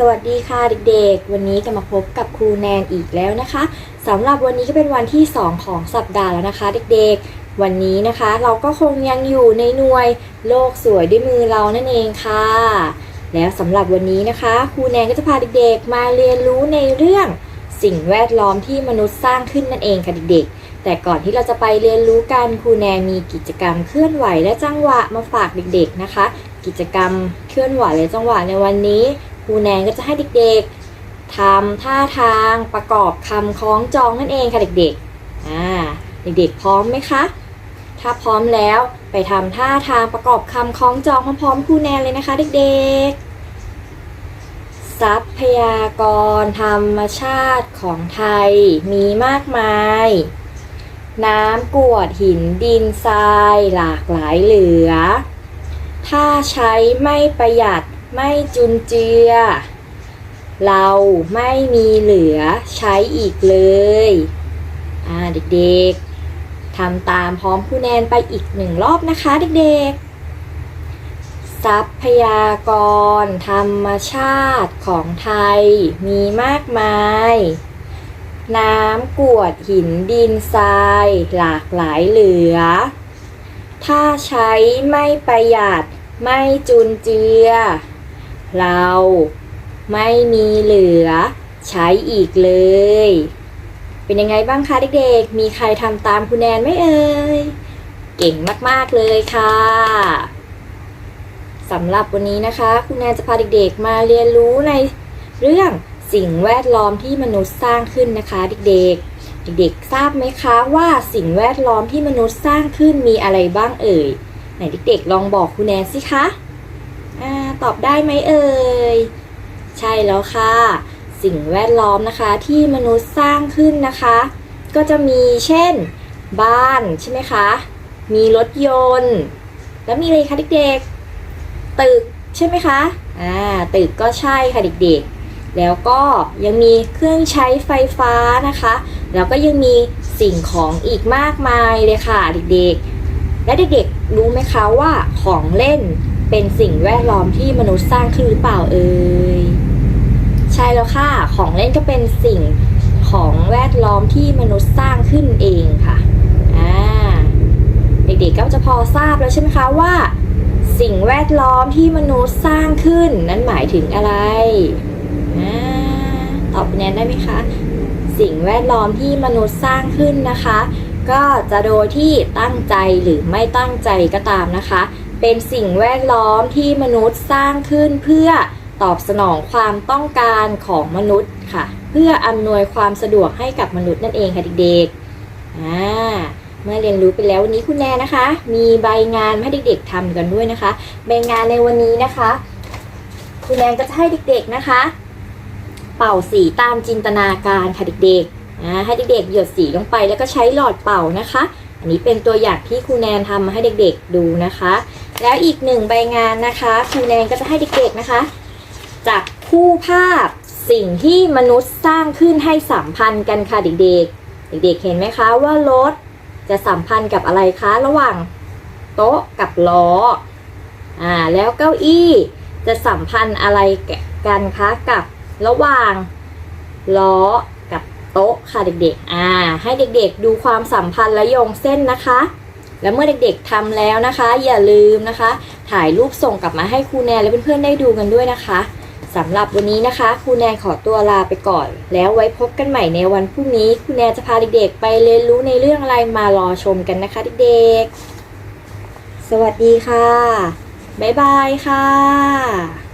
สวัสดีค่ะเด็กๆ วันนี้จะมาพบกับครูแนนอีกแล้วนะคะสำหรับวันนี้ก็เป็นวันที่ 2 ของสัปดาห์แล้วนะคะ เด็กๆ วันนี้นะคะเราก็คงยังอยู่ในหน่วยโลกสวยด้วยมือเรานั่นเองค่ะ แล้วสำหรับวันนี้นะคะครูแนนก็จะพาเด็กๆ มาเรียนรู้ในเรื่องสิ่งแวดล้อมที่มนุษย์สร้างขึ้นนั่นเองค่ะเด็กๆ แต่ก่อนที่เราจะไปเรียนรู้กันครูแนนมีกิจกรรมเคลื่อนไหวและจังหวะมาฝากเด็กๆนะคะ กิจกรรมเคลื่อนไหวและจังหวะในวันนี้ ครูแนนก็จะให้เด็กๆทำท่าทางประกอบคำคล้องจองนั่นเองค่ะเด็กๆอ่าเด็กๆพร้อมไหมคะ ถ้าพร้อมแล้วไปทำท่าทางประกอบคำคล้องจองพร้อมๆครูแนนเลยนะคะ เด็กๆทรัพยากรธรรมชาติของไทยมีมากมาย น้ำกรวดหินดินทรายหลากหลายเหลือ ถ้าใช้ไม่ประหยัด ไม่จุนเจือ เราไม่มีเหลือใช้อีกเลยอ่าเด็กๆทำตามพร้อมผู้แนนไปอีกหนึ่งรอบนะคะเด็กๆ ทรัพยากรธรรมชาติของไทยมีมากมาย น้ำกวดหินดินทรายหลากหลายเหลือ ถ้าใช้ไม่ประหยัดไม่จุนเจือ เราไม่มีเหลือใช้อีกเลย เป็นยังไงบ้างคะเด็กๆ มีใครทำตามคุณแนนไหมเอ่ย เก่งมากๆเลยค่ะสำหรับวันนี้นะคะ คุณแนนจะพาเด็กๆ มาเรียนรู้ในเรื่องสิ่งแวดล้อมที่มนุษย์สร้างขึ้นนะคะ เด็กๆ เด็กๆ ทราบไหมคะว่าสิ่งแวดล้อมที่มนุษย์สร้างขึ้นมีอะไรบ้างเอ่ย ไหนเด็กๆ ลองบอกคุณแนนสิคะ อตอบได้ไหมเอ่ย ใช่แล้วค่ะ สิ่งแวดล้อมนะคะที่มนุษย์สร้างขึ้นนะคะ ก็จะมีเช่น บ้านใช่ไหมคะ มีรถยนต์ แล้วมีอะไรคะเด็กๆ ตึกใช่ไหมคะ อ่า ตึกก็ใช่ค่ะเด็กๆ แล้วก็ยังมีเครื่องใช้ไฟฟ้านะคะ แล้วก็ยังมีสิ่งของอีกมากมายเลยค่ะเด็กๆ และเด็กๆ รู้ไหมคะว่าของเล่น เป็นสิ่งแวดล้อมที่มนุษย์สร้างขึ้นหรือเปล่าเอ่ยใช่แล้วค่ะ ของเล่นก็เป็นสิ่งของแวดล้อมที่มนุษย์สร้างขึ้นเองค่ะอ่าเด็กๆก็จะพอทราบแล้วใช่ไหมคะว่า สิ่งแวดล้อมที่มนุษย์สร้างขึ้น นั้นหมายถึงอะไรอ่าตอบแนนได้ไหมคะ สิ่งแวดล้อมที่มนุษย์สร้างขึ้นนะคะ ก็จะโดยที่ตั้งใจหรือไม่ตั้งใจก็ตามนะคะ เป็นสิ่งแวดล้อมที่มนุษย์สร้างขึ้นเพื่อตอบสนองความต้องการของมนุษย์ค่ะ เพื่ออำนวยความสะดวกให้กับมนุษย์นั่นเองค่ะเด็กๆอ่าเมื่อเรียนรู้ไปแล้ววันนี้คุณแนนนะคะ มีใบงานให้เด็กๆทำกันด้วยนะคะ ใบงานในวันนี้นะคะ คุณแนนก็จะให้เด็ก ๆนะคะ เป่าสีตามจินตนาการค่ะเด็กๆให้เด็กๆหยดสีลงไปแล้วก็ใช้หลอดเป่านะคะ อันนี้เป็นตัวอย่างที่ครูแนนทำมาให้เด็กๆดูนะคะ แล้วอีกหนึ่งใบงานนะคะครูแนนก็จะให้เด็กๆนะคะ จับคู่ภาพสิ่งที่มนุษย์สร้างขึ้นให้สัมพันธ์กันค่ะเด็กๆ เด็กๆเห็นไหมคะว่ารถจะสัมพันธ์กับอะไรคะ ระหว่างโต๊ะกับล้ออ่าแล้วเก้าอี้จะสัมพันธ์อะไรกันคะกับระหว่างล้อ โต๊ะค่ะเด็กๆ อ่า ให้เด็กๆ ดูความสัมพันธ์และโยงเส้นนะคะ แล้วเมื่อเด็กๆทำแล้วนะคะ อย่าลืมนะคะ ถ่ายรูปส่งกลับมาให้ครูแนนและเพื่อนๆได้ดูกันด้วยนะคะสำหรับวันนี้นะคะครูแนนขอตัวลาไปก่อน แล้วไว้พบกันใหม่ในวันพรุ่งนี้ครูแนนจะพาเด็กๆ ไปเรียนรู้ในเรื่องอะไรมารอชมกันนะคะเด็กๆ สวัสดีค่ะ บ๊ายบายค่ะ